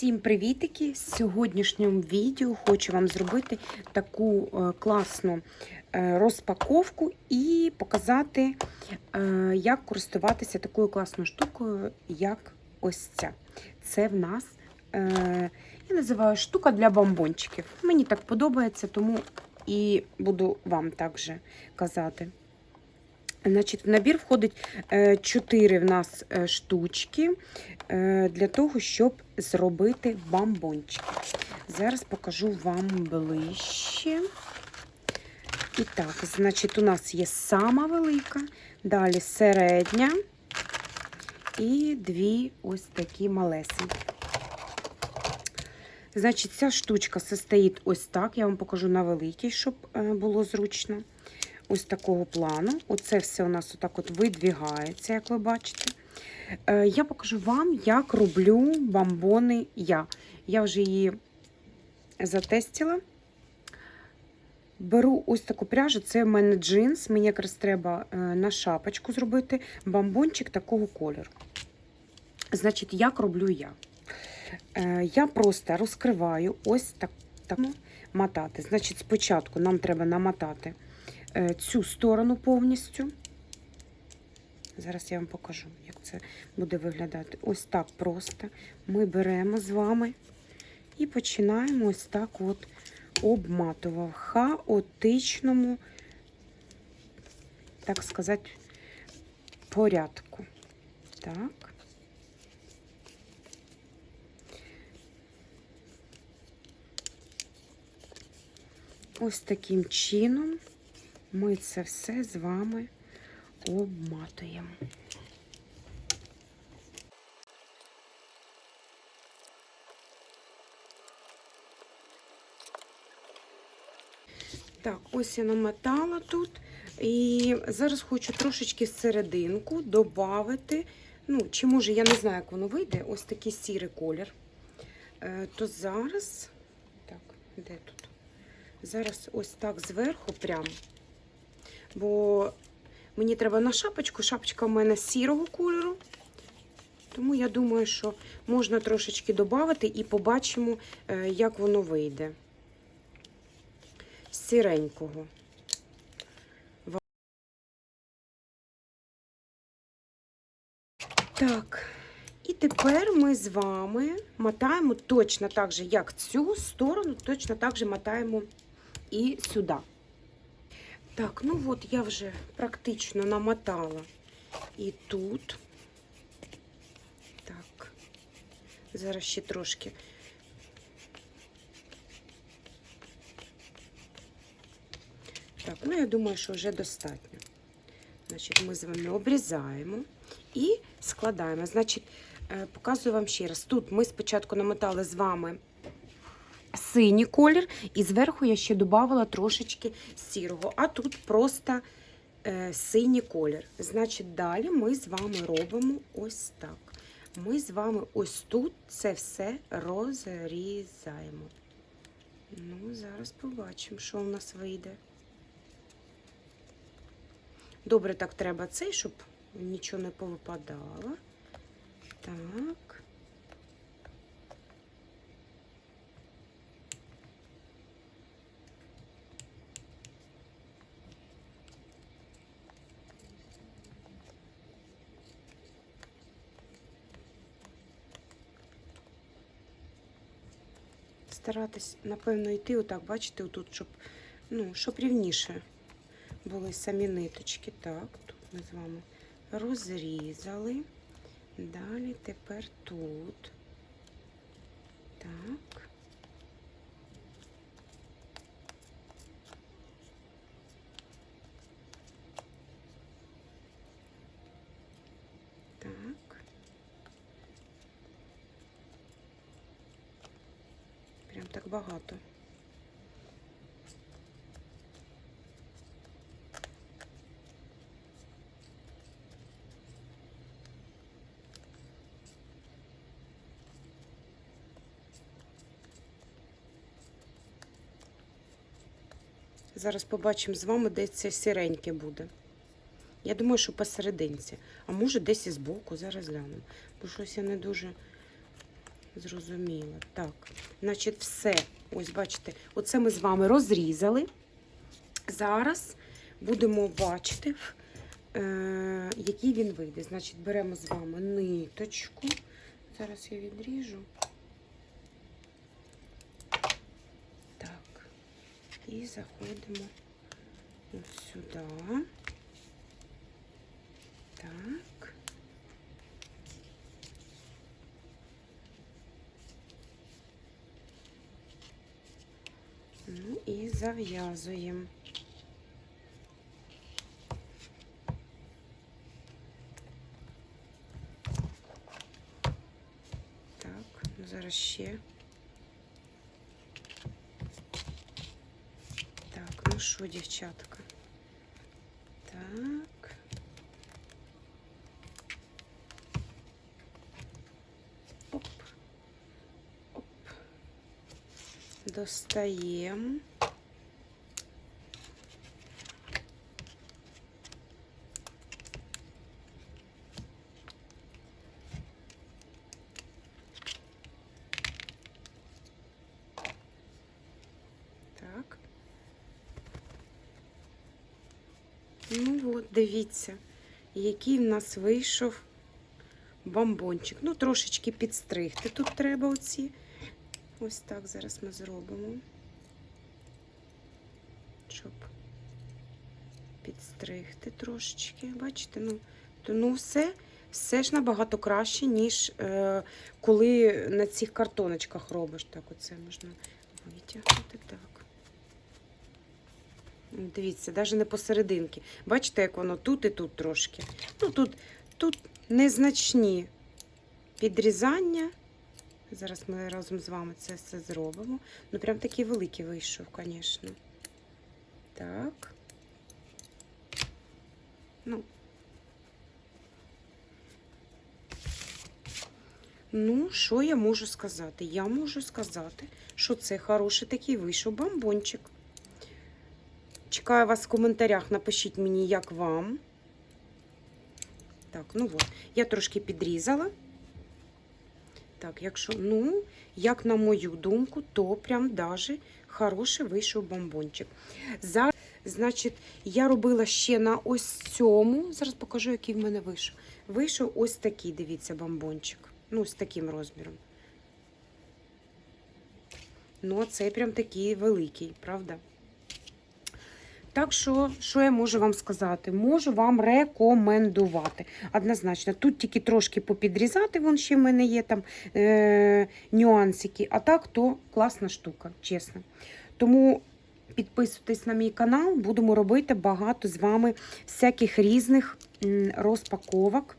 Всім привітики! В сьогоднішньому відео хочу вам зробити таку е, класну е, розпаковку і показати, е, як користуватися такою класною штукою, як ось ця. Це в нас, я називаю штука для бомбончиків. Мені так подобається, тому і буду вам також казати. Значить, в набір входить 4 в нас е, штучки е, для того, щоб зробити бомбончики. Зараз покажу вам ближче. І так, значить, у нас є сама велика, далі середня і дві ось такі малесенькі. Значить, ця штучка состоїть ось так. Я вам покажу на великій, щоб е, було зручно ось такого плану. Оце все у нас отак от видвігається, як ви бачите. Е, Я покажу вам, як роблю бомбони я. Я вже її затестила. Беру ось таку пряжу, це в мене джинс. Мені якраз треба е, на шапочку зробити бомбончик такого кольору. Значить, як роблю я? Е, Я просто розкриваю ось так, так мотати. Значить, спочатку нам треба намотати цю сторону повністю. Зараз я вам покажу, як це буде виглядати. Ось так просто. Ми беремо з вами і починаємо ось так от обматувати хаотичному, так сказати, порядку. Так. Ось таким чином ми це все з вами обматуємо. Так, ось я намотала тут. І зараз хочу трошечки серединку додати. Ну, чи може, я не знаю, як воно вийде, ось такий сірий колір. Е, то зараз, так, де тут? Зараз ось так зверху прям. Бо мені треба на шапочку. Шапочка в мене сірого кольору. Тому я думаю, що можна трошечки додати і побачимо, е, як воно вийде. Сіренького. Так, і тепер ми з вами мотаємо точно так же, як цю сторону, точно так же мотаємо і сюди. Так, ну от я вже практично намотала і тут. Так, зараз ще трошки. Так, ну я думаю, що вже достатньо. Значить, ми з вами обрізаємо і складаємо. Значить, е, показую вам ще раз. Тут ми спочатку намотали з вами синій колір, і зверху я ще додавала трошечки сірого, а тут просто е, синій колір. Значить, далі ми з вами робимо ось так. Ми з вами ось тут це все розрізаємо. Ну, зараз побачимо, що у нас вийде. Добре, так треба цей, щоб нічого не повипадало. Так. Старатись, напевно, йти отак, бачите, отут, щоб, ну, щоб рівніше були самі ниточки. Так, тут ми з вами розрізали. Далі тепер тут. Так. Прям так багато. Зараз побачимо з вами, де це сіреньке буде. Я думаю, що посерединці. А може десь і збоку, зараз глянемо. Бо щось я не дуже Зрозуміло. Так. Значить, все. Ось бачите, оце ми з вами розрізали. Зараз будемо бачити, е, який він вийде. Значить, беремо з вами ниточку. Зараз я відріжу. Так. І заходимо от сюди. і зав'язуємо. Так, ну зараз ще. Так, ну що, дівчатка? Так. Оп. Оп. Достаємо. Ну от, дивіться, який в нас вийшов бомбончик. Ну, трошечки підстригти тут треба оці. Ось так зараз ми зробимо. Щоб підстригти трошечки. Бачите, ну, то, ну все, все ж набагато краще, ніж е, коли на цих картоночках робиш. Так, оце можна витягнути так. Дивіться, навіть не посерединки. Бачите, як воно тут і тут трошки. Ну, тут, тут незначні підрізання. Зараз ми разом з вами це все зробимо. Ну, прям такий великий вийшов, звісно. Так. Ну. Ну, що я можу сказати? Я можу сказати, що це хороший такий вийшов бомбончик. Чекаю вас в коментарях, напишіть мені, як вам. Так, ну от, я трошки підрізала. Так, якщо, ну, як на мою думку, то прям даже хороший вийшов бомбончик. Зараз, значить, я робила ще на ось цьому. Зараз покажу, який в мене вийшов. Вийшов ось такий, дивіться, бомбончик. Ну, з таким розміром. Ну, а цей прям такий великий, правда? Так що, що я можу вам сказати? Можу вам рекомендувати. Однозначно, тут тільки трошки попідрізати, вон ще в мене є там е- нюансики. А так, то класна штука, чесно. Тому підписуйтесь на мій канал, будемо робити багато з вами всяких різних розпаковок.